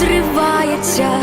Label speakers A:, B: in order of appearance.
A: зривається.